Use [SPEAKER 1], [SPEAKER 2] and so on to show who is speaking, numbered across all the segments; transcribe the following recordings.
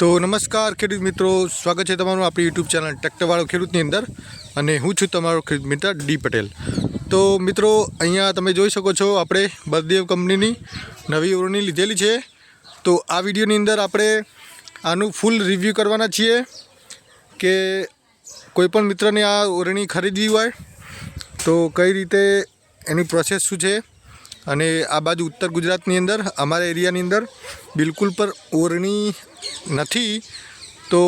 [SPEAKER 1] તો નમસ્કાર, ખેડૂત મિત્રો. સ્વાગત છે તમારું આપણી યુટ્યુબ ચેનલ ટ્રેક્ટરવાળો ખેડૂતની અંદર. અને હું છું તમારો ખેડૂત મિત્ર ડી પટેલ. તો મિત્રો, અહીંયા તમે જોઈ શકો છો, આપણે બળદેવ કંપનીની નવી ઓરણી લીધેલી છે. તો આ વિડીયોની અંદર આપણે આનું ફૂલ રિવ્યૂ કરવાના છીએ કે કોઈપણ મિત્રને આ ઓરણી ખરીદવી હોય તો કઈ રીતે એની પ્રોસેસ શું છે અને આ બાજુ ઉત્તર ગુજરાતની અંદર, અમારા એરિયાની અંદર બિલકુલ પર ઓરણી નથી. તો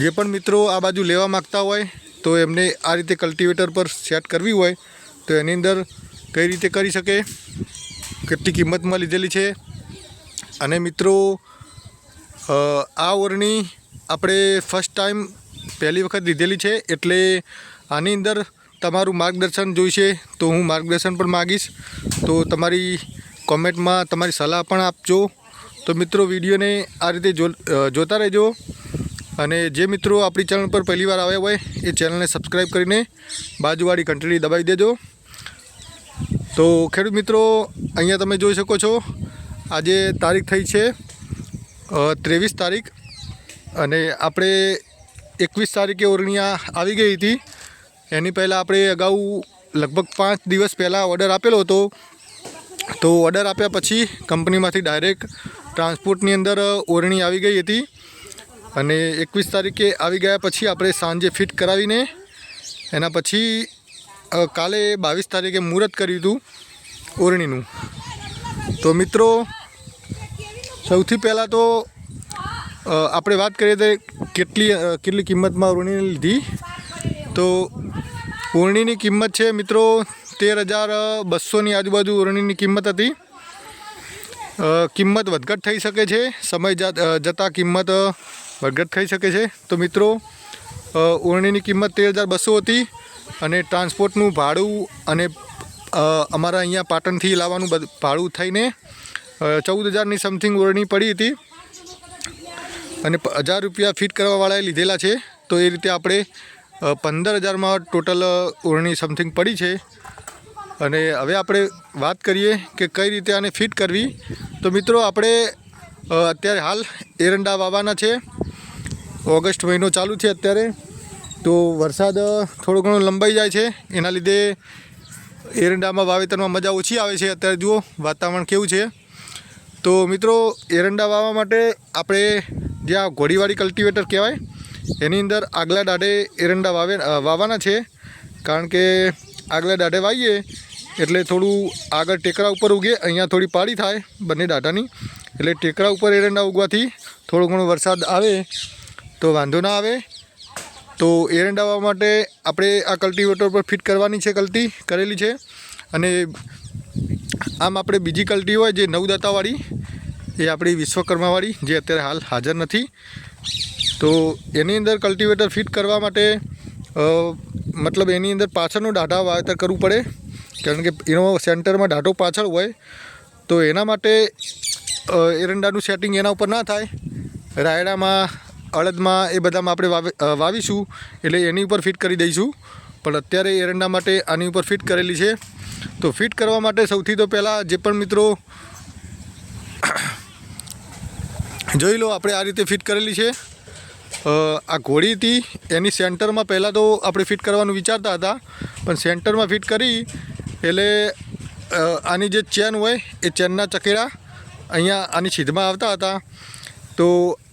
[SPEAKER 1] જે પણ મિત્રો આ બાજુ લેવા માગતા હોય, તો એમને આ રીતે કલ્ટિવેટર પર સેટ કરવી હોય, તો એની અંદર કઈ રીતે કરી શકે, કેટલી કિંમતમાં લીધેલી છે. અને મિત્રો આ ઓરણી આપણે ફર્સ્ટ ટાઈમ પહેલી વખત લીધેલી છે, એટલે આની અંદર તમારું માર્ગદર્શન જોઈશે, તો હું માર્ગદર્શન પણ માગીશ. તો તમારી કોમેન્ટમાં તમારી સલાહ પણ આપજો. તો મિત્રો, વિડીયોને આ રીતે જોતા રહેજો. અને જે મિત્રો આપણી ચેનલ પર પહેલીવાર આવ્યા હોય, એ ચેનલને સબસ્ક્રાઈબ કરીને બાજુવાળી ઘંટડી દબાવી દેજો. તો ખેડૂત મિત્રો, અહીંયા તમે જોઈ શકો છો, આજે તારીખ થઈ છે ત્રેવીસ તારીખ. અને આપણે એકવીસ તારીખે ઓરણિયા આવી ગઈ હતી. એની પહેલાં આપણે અગાઉ લગભગ પાંચ દિવસ પહેલાં ઓર્ડર આપેલો હતો. તો ઓર્ડર આપ્યા પછી કંપનીમાંથી ડાયરેક્ટ ટ્રાન્સપોર્ટની અંદર ઓરણી આવી ગઈ હતી. અને એકવીસ તારીખે આવી ગયા પછી આપણે સાંજે ફિટ કરાવીને એના પછી કાલે બાવીસ તારીખે મુહૂર્ત કર્યું હતું ઓરણીનું. તો મિત્રો, સૌથી પહેલાં તો આપણે વાત કરીએ તો કેટલી કેટલી કિંમતમાં ઓરણી લીધી. તો ઓરણીની કિંમત છે મિત્રો તેર હજાર બસોની આજુબાજુ ઓરણીની કિંમત હતી. કિંમત વધઘટ થઈ શકે છે. સમય જાત- કિંમત વધઘટ થઈ શકે છે. તો મિત્રો ઓરણીની કિંમત તેર હજાર બસો હતી અને ટ્રાન્સપોર્ટનું ભાડું અને અમારા અહીંયા પાટણથી લાવવાનું ભાડું થઈને ચૌદ હજારની સમથિંગ ઓરણી પડી હતી. અને હજાર રૂપિયા ફિટ કરવાવાળાએ લીધેલા છે. તો એ રીતે આપણે પંદર હજારમાં ટોટલ ઓરણી સમથિંગ પડી છે. અને હવે આપણે વાત કરીએ કે કઈ રીતે આને ફિટ કરવી. તો મિત્રો, આપણે અત્યારે હાલ એરંડા વાવવાના છે. ઓગસ્ટ મહિનો ચાલુ છે અત્યારે. તો વરસાદ થોડો ઘણો લંબાઈ જાય છે. એના લીધે એરંડામાં વાવેતરમાં મજા ઓછી આવે છે. અત્યારે જુઓ, વાતાવરણ કેવું છે. તો મિત્રો, એરંડા વાવવા માટે આપણે જ્યાં ઘોડીવાળી કલ્ટિવેટર કહેવાય એની અંદર આગલા દાઢે એરંડા વાવે વાવાના છે. કારણ કે આગલા દાઢે વાવીએ એટલે થોડું આગળ ટેકરા ઉપર ઉગે, અહીંયા થોડી પાળી થાય બંને દાઢાની એટલે ટેકરા ઉપર એરંડા ઉગવાથી થોડો ઘણો વરસાદ આવે તો વાંધો ના આવે. તો એરંડા વાવવા માટે આપણે આ કલ્ટિવેટર પર ફિટ કરવાની છે કલ્ટી, કરેલી છે. અને આમ આપણે બીજી કલ્ટી હોય જે નવદાતાવાળી, એ આપણી વિશ્વકર્માવાળી, જે અત્યારે હાલ હાજર નથી. તો એની અંદર કલ્ટિવેટર ફિટ કરવા માટે મતલબ એની અંદર પાછળનું દાઢા વાવેતર કરવું પડે. કારણ કે એનો સેન્ટરમાં દાઢો પાછળ હોય, તો એના માટે એરંડાનું સેટિંગ એના ઉપર ના થાય. રાયડામાં, અડદમાં એ બધામાં આપણે વાવે વાવીશું, એટલે એની ઉપર ફિટ કરી દઈશું. પણ અત્યારે એરંડા માટે આની ઉપર ફિટ કરેલી છે. તો ફિટ કરવા માટે સૌથી તો પહેલાં જે પણ મિત્રો, જોઈ લો, આપણે આ રીતે ફિટ કરેલી છે. આ ઘોડી હતી, એની સેન્ટરમાં પહેલાં તો આપણે ફિટ કરવાનું વિચારતા હતા, પણ સેન્ટરમાં ફિટ કરી, એટલે આની જે ચેન હોય, એ ચેનના ચકેડા અહીંયા આની છીધમાં આવતા હતા. તો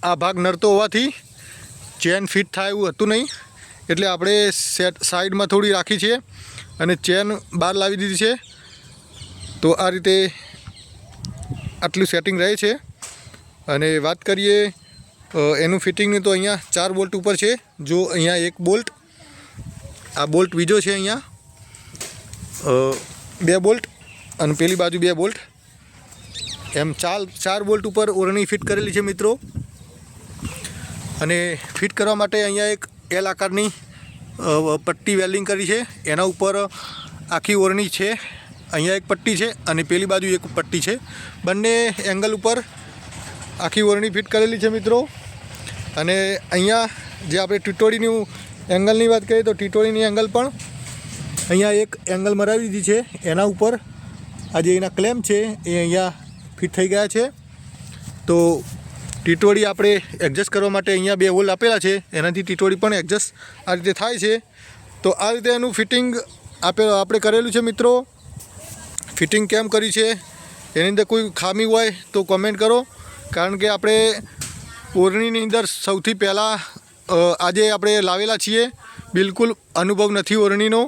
[SPEAKER 1] આ ભાગ નડતો હોવાથી ચેન ફિટ થાય એવું હતું નહીં, એટલે આપણે સેટ સાઈડમાં થોડી રાખી છે અને ચેન બહાર લાવી દીધી છે. તો આ રીતે આટલું સેટિંગ રહે છે. અને વાત કરીએ એનું ફિટિંગનું તો અહીંયા ચાર બોલ્ટ ઉપર છે. જો અહીંયા એક બોલ્ટ, આ બોલ્ટ બીજો છે અહીંયા. બે બોલ્ટ અને પેલી બાજુ બે બોલ્ટ. એમ ચાર ચાર બોલ્ટ ઉપર ઓરણી ફિટ કરેલી છે મિત્રો. અને ફિટ કરવા માટે અહીંયા એક એલ આકારની પટ્ટી વેલ્ડિંગ કરી છે. એના ઉપર આખી ઓરણી છે. અહીંયા એક પટ્ટી છે અને પેલી બાજુ એક પટ્ટી છે. બંને એંગલ ઉપર આખી ઓરણી ફિટ કરેલી છે મિત્રો. અને અહીંયા જે આપણે ટીટોડીનું એંગલની વાત કરીએ તો ટીટોળીની એંગલ પણ અહીંયા એક એંગલ મરાવી દીધી છે. એના ઉપર આ જે એના ક્લેમ છે એ અહીંયા ફિટ થઈ ગયા છે. તો ટીટોળી આપણે એડજસ્ટ કરવા માટે અહીંયા બે હોલ આપેલા છે. એનાથી ટીટોળી પણ એડજસ્ટ આ રીતે થાય છે. તો આ રીતે એનું ફિટિંગ આપે આપણે કરેલું છે મિત્રો. ફિટિંગ કેમ કરી છે? એની અંદર કોઈ ખામી હોય તો કોમેન્ટ કરો. કારણ કે આપણે ઓરણીની અંદર સૌથી પહેલાં આજે આપણે લાવેલા છીએ. બિલકુલ અનુભવ નથી ઓરણીનો.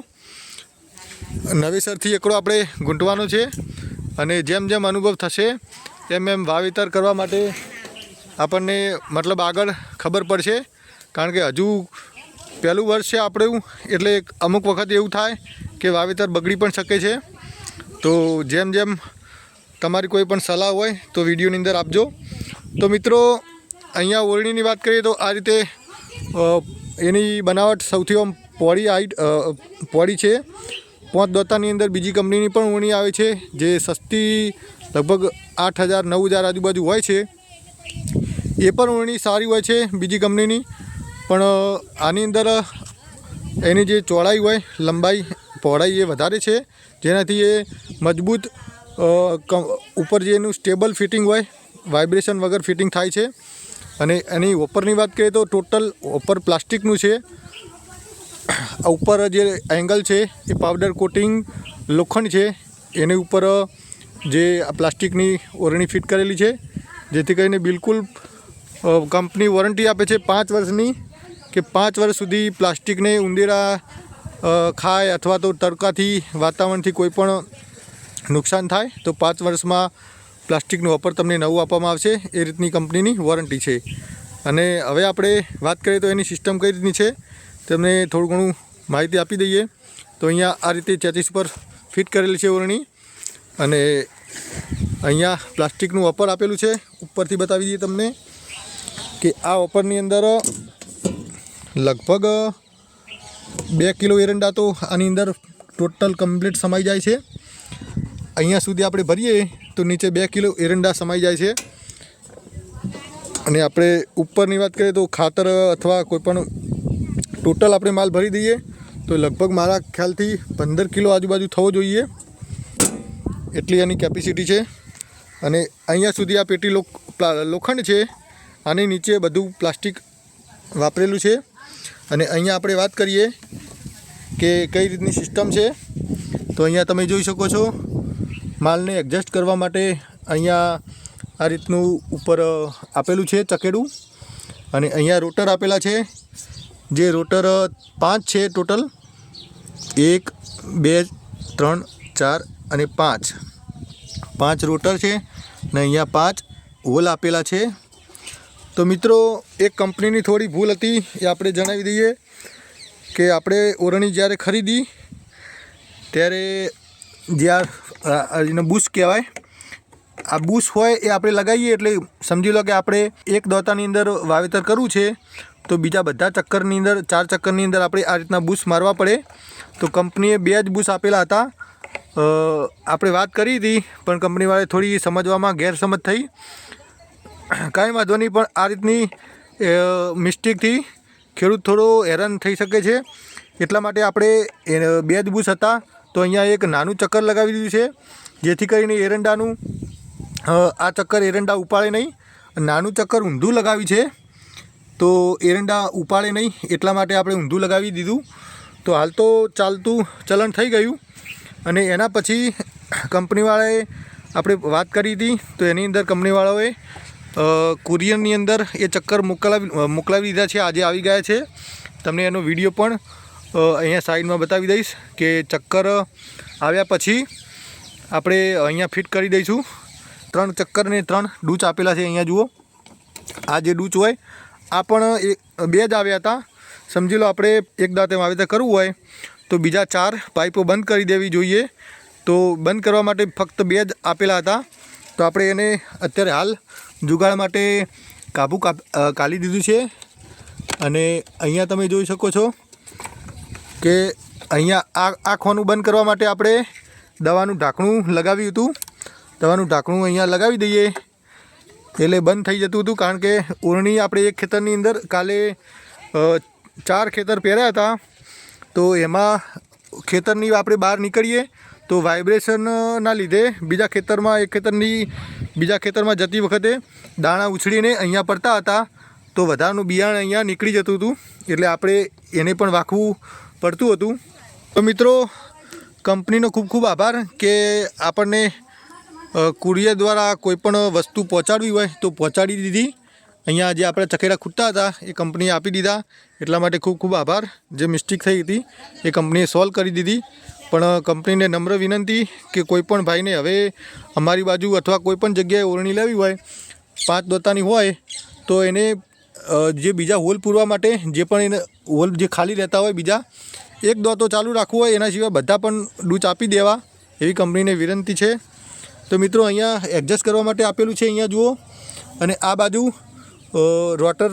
[SPEAKER 1] નવેસરથી એકડો આપણે ગૂંટવાનો છે અને જેમ જેમ અનુભવ થશે એમ એમ વાવેતર કરવા માટે આપણને મતલબ આગળ ખબર પડશે. કારણ કે હજુ પહેલું વર્ષ છે આપણું, એટલે અમુક વખત એવું થાય કે વાવેતર બગડી પણ શકે છે. તો જેમ જેમ તમારી કોઈ પણ સલાહ હોય તો વિડીયોની અંદર આપજો. તો મિત્રો અહીંયા ઓરણીની વાત કરીએ તો આ રીતે એની બનાવટ સૌથી આમ પોળી હાઈટ પોળી છે. પાંચ દોતાની અંદર બીજી કંપનીની પણ ઓરણી આવે છે, જે સસ્તી લગભગ આઠ હજાર, નવ હજાર આજુબાજુ હોય છે. એ પણ ઓરણી સારી હોય છે બીજી કંપનીની, પણ આની અંદર એની જે ચોડાઈ હોય, લંબાઈ પહોળાઈ એ વધારે છે. જેનાથી એ મજબૂત ઉપર જે એનું સ્ટેબલ ફિટિંગ હોય, વાઇબ્રેશન વગર ફિટિંગ થાય છે. અને એની ઉપરની વાત કરીએ તો ટોટલ ઉપર પ્લાસ્ટિકનું છે. ઉપર જે એંગલ છે એ પાવડર કોટિંગ લોખંડ છે. એની ઉપર જે આ પ્લાસ્ટિકની ઓરણી ફિટ કરેલી છે, જેથી કરીને બિલકુલ કંપની વોરંટી આપે છે પાંચ વર્ષની કે પાંચ વર્ષ સુધી પ્લાસ્ટિકને ઉંદેરા ખાય અથવા તો તડકાથી વાતાવરણથી કોઈ પણ નુકસાન થાય, તો પાંચ વર્ષમાં પ્લાસ્ટિકનું અપર તમને નવું આપવામાં આવશે. એ રીતની કંપનીની વોરંટી છે. અને હવે આપણે વાત કરીએ તો એની સિસ્ટમ કઈ રીતની છે, તમને થોડું ઘણું માહિતી આપી દઈએ. તો અહીંયા આ રીતે ચેચીસ પર ફિટ કરેલી છે ઓરણી. અને અહીંયા પ્લાસ્ટિકનું ઓપર આપેલું છે. ઉપરથી બતાવી દઈએ તમને કે આ ઓપરની અંદર લગભગ બે કિલો એરંડા તો આની અંદર ટોટલ કમ્પ્લીટ સમાઈ જાય છે. અહીંયા સુધી આપણે ભરીએ તો નીચે બે કિલો એરંડા સમાઈ જાય છે. અને આપણે ઉપરની વાત કરીએ તો ખાતર અથવા કોઈ પણ ટોટલ આપણે માલ ભરી દઈએ તો લગભગ મારા ખ્યાલથી પંદર કિલો આજુબાજુ થવો જોઈએ. એટલી એની કેપેસિટી છે. અને અહીંયા સુધી આ પેટી લોખંડ છે. આની નીચે બધું પ્લાસ્ટિક વાપરેલું છે. અને અહીંયા આપણે વાત કરીએ કે કઈ રીતની સિસ્ટમ છે. તો અહીંયા તમે જોઈ શકો છો માલને એડજસ્ટ કરવા માટે અહીંયા આ રીતનું ઉપર આપેલું છે ચકેડું. અને અહીંયા રોટર આપેલા છે. જે રોટર પાંચ છે ટોટલ. એક, બે, ત્રણ, ચાર અને પાંચ. પાંચ રોટર છે ને અહીંયા પાંચ હોલ આપેલા છે. તો મિત્રો, એક કંપનીની થોડી ભૂલ હતી એ આપણે જણાવી દઈએ કે આપણે ઓરણી જ્યારે ખરીદી, ત્યારે જ્યાં એને બુશ કહેવાય. આ બુશ હોય એ આપણે લગાવીએ એટલે સમજી લો કે આપણે એક દોતાની અંદર વાવેતર કરવું છે, તો બીજા બધા ચક્કરની અંદર, ચાર ચક્કરની અંદર આપણે આ રીતના બુશ મારવા પડે. તો કંપનીએ બે જ બુશ આપેલા હતા. આપણે વાત કરી હતી, પણ કંપનીવાળે થોડી સમજવામાં ગેરસમજ થઈ. કાંઈ વાંધો નહીં, પણ આ રીતની મિસ્ટેકથી ખેડૂત થોડો હેરાન થઈ શકે છે. એટલા માટે આપણે બે જ બુશ હતા. તો અહીંયા એક નાનું ચક્કર લગાવી દીધું છે. જેથી કરીને એરંડાનું આ ચક્કર એરંડા ઉપાડે નહીં. નાનું ચક્કર ઊંધું લગાવી છે. તો એરંડા ઉપાડે નહીં, એટલા માટે આપણે ઊંધું લગાવી દીધું. તો હાલ તો ચાલતું ચલણ થઈ ગયું. અને એના પછી કંપનીવાળાએ આપણે વાત કરી હતી, તો એની અંદર કંપનીવાળાઓએ કુરિયરની અંદર એ ચક્કર મોકલાવી મોકલાવી દીધા છે. આજે આવી ગયા છે. તમને એનો વીડિયો પણ અહીંયા સાઈડમાં બતાવી દઈશ કે ચક્કર આવ્યા પછી આપણે અહીંયા ફિટ કરી દઈશું. ત્રણ ચક્કર ને ત્રણ ડૂચ આપેલા છે અહીંયા, જુઓ. આ જે ડૂચ હોય, આ પણ બે જ આવ્યા હતા. સમજી લો આપણે એક દાંતે વાવેતર કરવું હોય, તો બીજા ચાર પાઇપો બંધ કરી દેવી જોઈએ. તો બંધ કરવા માટે ફક્ત બે જ આપેલા હતા. તો આપણે એને અત્યારે હાલ જુગાડ માટે કાબુ કાઢી દીધું છે. અને અહીંયા તમે જોઈ શકો છો કે અહીંયા આ આ ખોનું બંધ કરવા માટે આપણે દવાનું ઢાંકણું લગાવ્યું હતું. દવાનું ઢાંકણું અહીંયા લગાવી દઈએ. એટલે બંધ થઈ જતું હતું કારણ કે ઓરણી આપણે એક ખેતરની અંદર કાલે ચાર ખેતર પહેર્યા હતા. તો એમાં ખેતરની આપણે બહાર નીકળીએ તો વાઇબ્રેશનના લીધે બીજા ખેતરમાં, એક ખેતરની, બીજા ખેતરમાં જતી વખતે દાણા ઉછળીને અહીંયા પડતા હતા. તો વધારાનું બિયાણ અહીંયા નીકળી જતું હતું. એટલે આપણે એને પણ વાખવું પડતું હતું. તો મિત્રો, કંપનીનો ખૂબ ખૂબ આભાર કે આપણને કુરિયર દ્વારા કોઈપણ વસ્તુ પહોંચાડવી હોય તો પહોંચાડી દીધી. અહીંયા જે આપણે ચકેડા ખૂટતા હતા, એ કંપનીએ આપી દીધા. એટલા માટે ખૂબ ખૂબ આભાર. જે મિસ્ટેક થઈ હતી, એ કંપનીએ સોલ્વ કરી દીધી. પણ કંપનીને નમ્ર વિનંતી કે કોઈપણ ભાઈને હવે અમારી બાજુ અથવા કોઈપણ જગ્યાએ ઓરણી લેવી હોય, પાંચ દોતાની હોય, તો એને જે બીજા હોલ પૂરવા માટે, જે પણ એને હોલ જે ખાલી રહેતા હોય બીજા, એક દોતો ચાલુ રાખવું હોય, એના સિવાય બધા પણ ડૂચ આપી દેવા. એવી કંપનીને વિનંતી છે. તો મિત્રો, અહીંયા એડજસ્ટ કરવા માટે આપેલું છે, અહીંયા જુઓ. અને આ બાજુ રોટર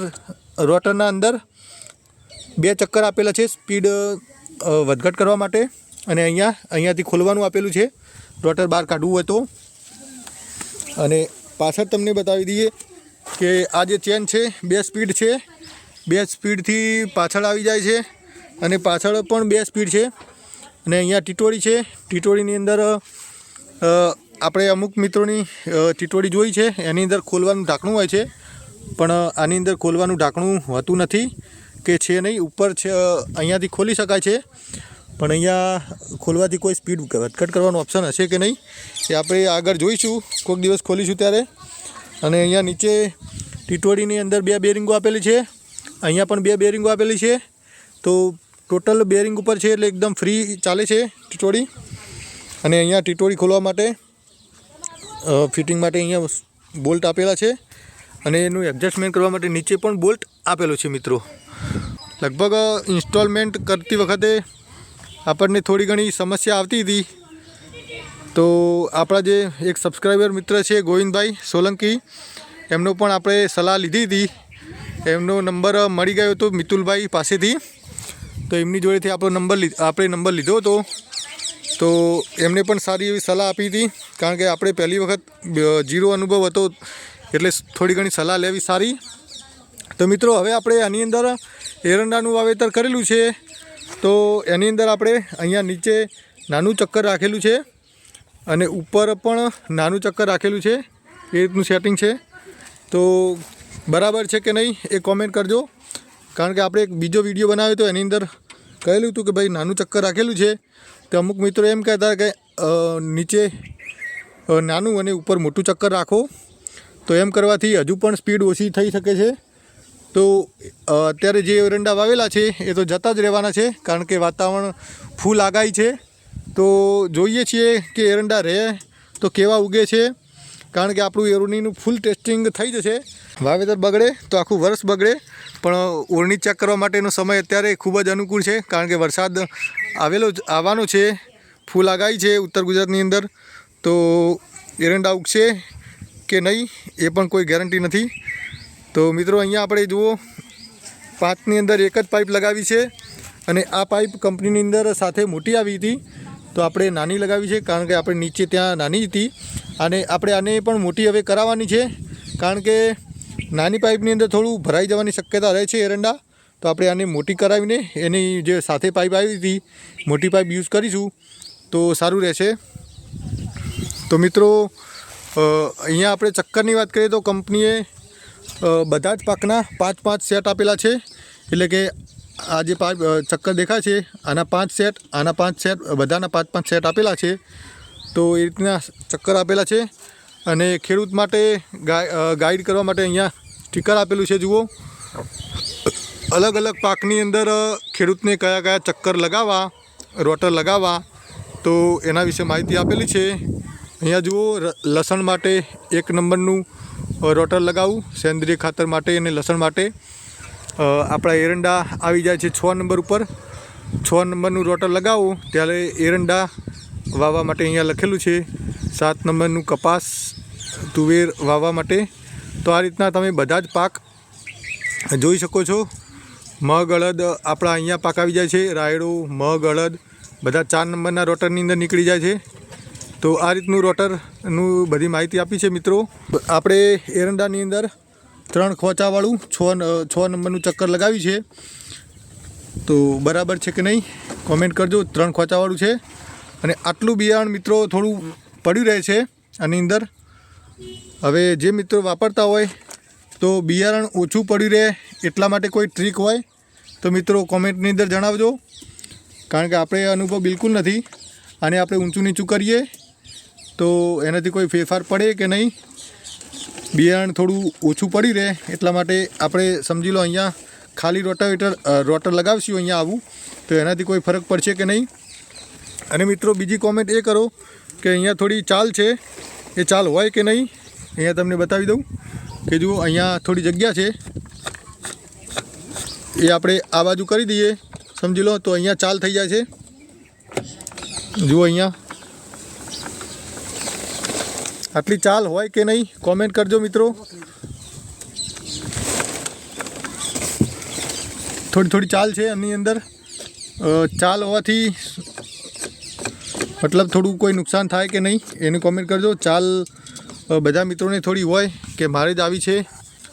[SPEAKER 1] રોટરના અંદર બે ચક્કર આપેલા છે સ્પીડ વધઘટ કરવા માટે. અને અહીંયા, અહીંયાથી ખોલવાનું આપેલું છે રોટર બહાર કાઢવું હોય તો. અને પાછળ તમને બતાવી દઈએ કે આ જે ચેન છે, બે સ્પીડ છે. બે સ્પીડથી પાછળ આવી જાય છે અને પાછળ પણ બે સ્પીડ છે અને અહીંયા ટીટોળી છે. ટીટોળીની અંદર આપણે અમુક મિત્રોની ટીટોળી જોઈ છે. એની અંદર ખોલવાનું ઢાંકણું હોય છે. પણ આની અંદર ખોલવાનું ઢાંકણું હોતું નથી કે છે નહીં. ઉપર છે અહીંયાથી ખોલી શકાય છે. પણ અહીંયા ખોલવાથી કોઈ સ્પીડ વધઘટ કરવાનો ઓપ્શન હશે કે નહીં એ આપણે આગળ જોઈશું. કોઈક દિવસ ખોલીશું ત્યારે. અને અહીંયા નીચે ટીટોળીની અંદર બે બેરિંગો આપેલી છે. અહીંયા પણ બે બેરિંગો આપેલી છે. તો ટોટલ બેરિંગ ઉપર છે એટલે એકદમ ફ્રી ચાલે છે ટીટોળી. અને અહીંયા ટીટોળી ખોલવા માટે ફિટિંગ માટે અહીંયા બોલ્ટ આપેલા છે. અને એનું એડજસ્ટમેન્ટ કરવા માટે નીચે પણ બોલ્ટ આપેલો છે મિત્રો. લગભગ ઇન્સ્ટોલમેન્ટ કરતી વખતે આપણને થોડી ઘણી સમસ્યા આવતી હતી. તો આપણા જે એક સબસ્ક્રાઈબર મિત્ર છે ગોવિંદભાઈ સોલંકી, એમનો પણ આપણે સલાહ લીધી હતી. એમનો નંબર મળી ગયો હતો મિતુલભાઈ પાસેથી. તો એમની જોડેથી આપણો નંબર આપણે નંબર લીધો હતો. તો એમને પણ સારી એવી સલાહ આપી હતી, કારણ કે આપણે પહેલી વખત જીરો અનુભવ હતો, એટલે થોડી ઘણી સલાહ લેવી સારી. તો મિત્રો, હવે આપણે આની અંદર એરંડાનું વાવેતર કરેલું છે. તો એની અંદર આપણે અહીંયા નીચે નાનું ચક્કર રાખેલું છે અને ઉપર પણ નાનું ચક્કર રાખેલું છે. એ રીતનું સેટિંગ છે. તો બરાબર છે કે નહીં એ કોમેન્ટ કરજો. કારણ કે આપણે એક બીજો વીડિયો બનાવ્યો તો એની અંદર કહેલું હતું કે ભાઈ નાનું ચક્કર રાખેલું છે. તો અમુક મિત્રો એમ કહેતા કે નીચે નાનું અને ઉપર મોટું ચક્કર રાખો. તો એમ કરવાથી હજુ પણ સ્પીડ ઓછી થઈ શકે છે. તો અત્યારે જે એરંડા વાવેલા છે, એ તો જતા જ રહેવાના છે, કારણ કે વાતાવરણ ફૂલ આગાહી છે. તો જોઈએ છીએ કે એરંડા રહે તો કેવા ઉગે છે. કારણ કે આપણું એરંડીનું ફૂલ ટેસ્ટિંગ થઈ જશે. વાવેતર બગડે તો આખું વર્ષ બગડે, પણ ઓરણી ચેક કરવા માટેનો સમય અત્યારે ખૂબ જ અનુકૂળ છે, કારણ કે વરસાદ આવેલો આવવાનો છે, ફૂલ આગાહી છે ઉત્તર ગુજરાતની અંદર. તો એરંડા ઉગશે કે નહીં, એ પણ કોઈ ગેરંટી નથી. તો મિત્રો, અહીંયા આપણે જુઓ પાંચની અંદર એક જ પાઇપ લગાવી છે, અને આ પાઇપ કંપનીની અંદર સાથે મોટી આવી હતી. તો આપણે નાની લગાવી છે, કારણ કે આપણે નીચે ત્યાં નાની હતી. અને આપણે આને પણ મોટી હવે કરાવવાની છે, કારણ કે નાની પાઇપની અંદર થોડું ભરાઈ જવાની શક્યતા રહે છે એરંડા. તો આપણે આને મોટી કરાવીને એની જે સાથે પાઇપ આવી હતી, મોટી પાઇપ યુઝ કરીશું, તો સારું રહેશે. તો મિત્રો અહીંયા આપણે ચક્કરની વાત કરીએ તો કંપનીએ બધા જ પાકના પાંચ પાંચ સેટ આપેલા છે. એટલે કે આ જે પાંચ ચક્કર દેખાય છે, આના પાંચ સેટ, આના પાંચ સેટ, બધાના પાંચ પાંચ સેટ આપેલા છે. તો એ રીતના ચક્કર આપેલા છે અને ખેડૂત માટે ગાઈડ કરવા માટે અહીંયા સ્ટીકર આપેલું છે, જુઓ. અલગ અલગ પાકની અંદર ખેડૂતને કયા કયા ચક્કર લગાવવા, રોટર લગાવવા, તો એના વિશે માહિતી આપેલી છે. અહીંયા જુઓ લસણ માટે એક નંબરનું રોટર લગાવવું, સેન્દ્રિય ખાતર માટે અને લસણ માટે. આપણા એરંડા આવી જાય છે છ નંબર ઉપર. છ નંબરનું રોટર લગાવો, ત્યારે એરંડા વાવવા માટે અહીંયા લખેલું છે. સાત નંબરનું કપાસ, તુવેર વાવવા માટે. તો આ રીતના તમે બધા જ પાક જોઈ શકો છો. મગ, અડદ આપણા અહીંયા પાક આવી જાય છે. રાયડો, મગ, અડદ બધા ચાર નંબરના રોટરની અંદર નીકળી જાય છે. તો આ રીતનું રોટરનું બધી માહિતી આપી છે મિત્રો. આપણે એરંડાની અંદર ત્રણ ખોચાવાળું છ છ નંબરનું ચક્કર લગાવ્યું છે. તો બરાબર છે કે નહીં? કોમેન્ટ કરજો, ત્રણ ખોચાવાળું છે. અને આટલું બિયારણ મિત્રો થોડું પડ્યું રહે છે આની અંદર. હવે જે મિત્રો વાપરતા હોય, તો બિયારણ ઓછું પડ્યું રહે એટલા માટે કોઈ ટ્રીક હોય, તો મિત્રો કોમેન્ટની અંદર જણાવજો. કારણ કે આપણે અનુભવ બિલકુલ નથી. અને આપણે ઊંચું નીચું કરીએ, તો એનાથી કોઈ ફેરફાર પડે કે નહીં? બિયારણ થોડું ઓછું પડી રહે એટલા માટે આપણે સમજી લો અહીંયા ખાલી રોટાવેટર રોટર લગાવશું અહીંયા આવું, તો એનાથી કોઈ ફરક પડશે કે નહીં? અને મિત્રો, બીજી કોમેન્ટ એ કરો કે અહીંયા થોડી ચાલ છે. એ ચાલ હોય કે નહીં? અહીંયા તમને બતાવી દઉં કે જુઓ, અહીંયા થોડી જગ્યા છે. એ આપણે આ બાજુ કરી દઈએ. સમજી લો, તો અહીંયા ચાલ થઈ જાય છે. જુઓ અહીંયા. આટલી ચાલ હોય કે નહીં કોમેન્ટ કરજો મિત્રો. થોડી થોડી ચાલ છે એની અંદર. ચાલ હોવાથી મતલબ થોડું કોઈ નુકસાન થાય કે નહીં, એનું કોમેન્ટ કરજો. ચાલ બધા મિત્રોને થોડી હોય કે મારે જ આવી છે.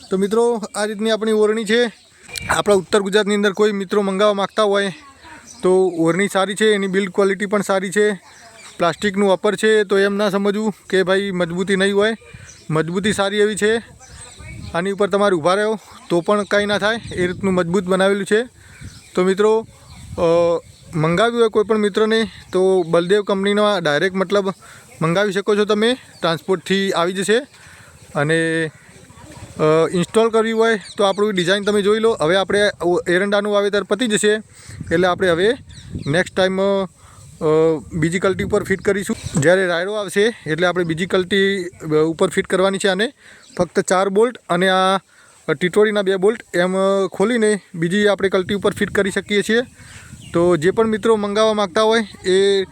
[SPEAKER 1] તો મિત્રો, આ રીતની આપણી ઓરણી છે. આપણા ઉત્તર ગુજરાતની અંદર કોઈ મિત્રો મંગાવવા માગતા હોય તો ઓરણી સારી છે, એની બિલ્ડ ક્વોલિટી પણ સારી છે. પ્લાસ્ટિકનું અપર છે તો એમ ના સમજવું કે ભાઈ મજબૂતી નહીં હોય. મજબૂતી સારી એવી છે. આની ઉપર તમારે ઊભા રહ્યો તો પણ કંઈ ના થાય. એ રીતનું મજબૂત બનાવેલું છે. તો મિત્રો મંગાવ્યું હોય કોઈ પણ મિત્રને, તો બલદેવ કંપનીના ડાયરેક્ટ મતલબ મંગાવી શકો છો તમે. ટ્રાન્સપોર્ટથી આવી જશે. અને ઇન્સ્ટોલ કરવી હોય તો આપણું ડિઝાઇન તમે જોઈ લો. હવે આપણે એરંડાનું વાવેતર પતી જશે. એટલે આપણે હવે નેક્સ્ટ ટાઈમ બીજી કલ્ટી ઉપર ફિટ કરીશું. જ્યારે રાયડો આવશે, એટલે આપણે બીજી કલ્ટી ઉપર ફિટ કરવાની છે આને. ફક્ત ચાર બોલ્ટ અને આ ટીટોળીના બે બોલ્ટ એમ ખોલીને બીજી આપણે કલ્ટી ઉપર ફિટ કરી શકીએ છીએ. તો જે પણ મિત્રો મંગાવવા માગતા હોય એ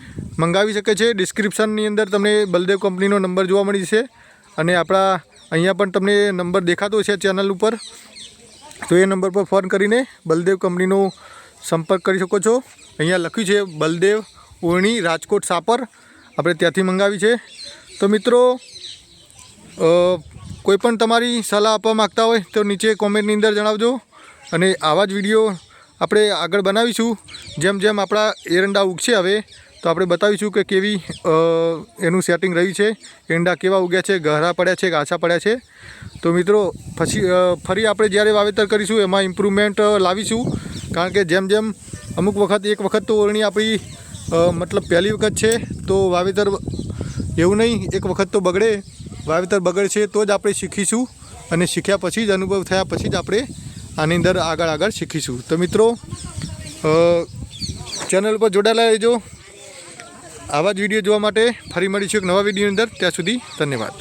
[SPEAKER 1] મંગાવી શકે છે. ડિસ્ક્રિપ્શનની અંદર તમને બલદેવ કંપનીનો નંબર જોવા મળી જશે. અને આપણા અહીંયા પણ તમને નંબર દેખાતો છે ચેનલ ઉપર. તો એ નંબર પર ફોન કરીને બલદેવ કંપનીનો સંપર્ક કરી શકો છો. અહીંયા લખ્યું છે બલદેવ ઓરણી રાજકોટ સાપર આપણે ત્યાંથી મંગાવી છે. તો મિત્રો કોઈ પણ તમારી સલાહ આપવા માગતા હોય તો નીચે કોમેન્ટની અંદર જણાવજો અને આવા જ વીડિયો આપણે આગળ બનાવીશું. જેમ જેમ આપણા એરંડા ઉગશે હવે, તો આપણે બતાવીશું કે કેવી એનું સેટિંગ રહ્યું છે. એરંડા કેવા ઉગ્યા છે, ગહરા પડ્યા છે કે આછા પડ્યા છે. તો મિત્રો, પછી ફરી આપણે જ્યારે વાવેતર કરીશું, એમાં ઇમ્પ્રુવમેન્ટ લાવીશું. કારણ કે જેમ જેમ અમુક વખત, એક વખત તો ઓરણી આપણી મતલબ પહેલી વખત છે, તો વાવેતર એવું નહીં, એક વખત તો બગડે. વાવેતર બગડશે તો જ આપણે શીખીશું અને શીખ્યા પછી જ, અનુભવ થયા પછી જ આપણે આની અંદર આગળ આગળ શીખીશું. તો મિત્રો ચેનલ પર જોડાયેલા રહેજો. આવા જ વીડિયો જોવા માટે ફરી મળીશું એક નવા વિડીયોની અંદર. ત્યાં સુધી ધન્યવાદ.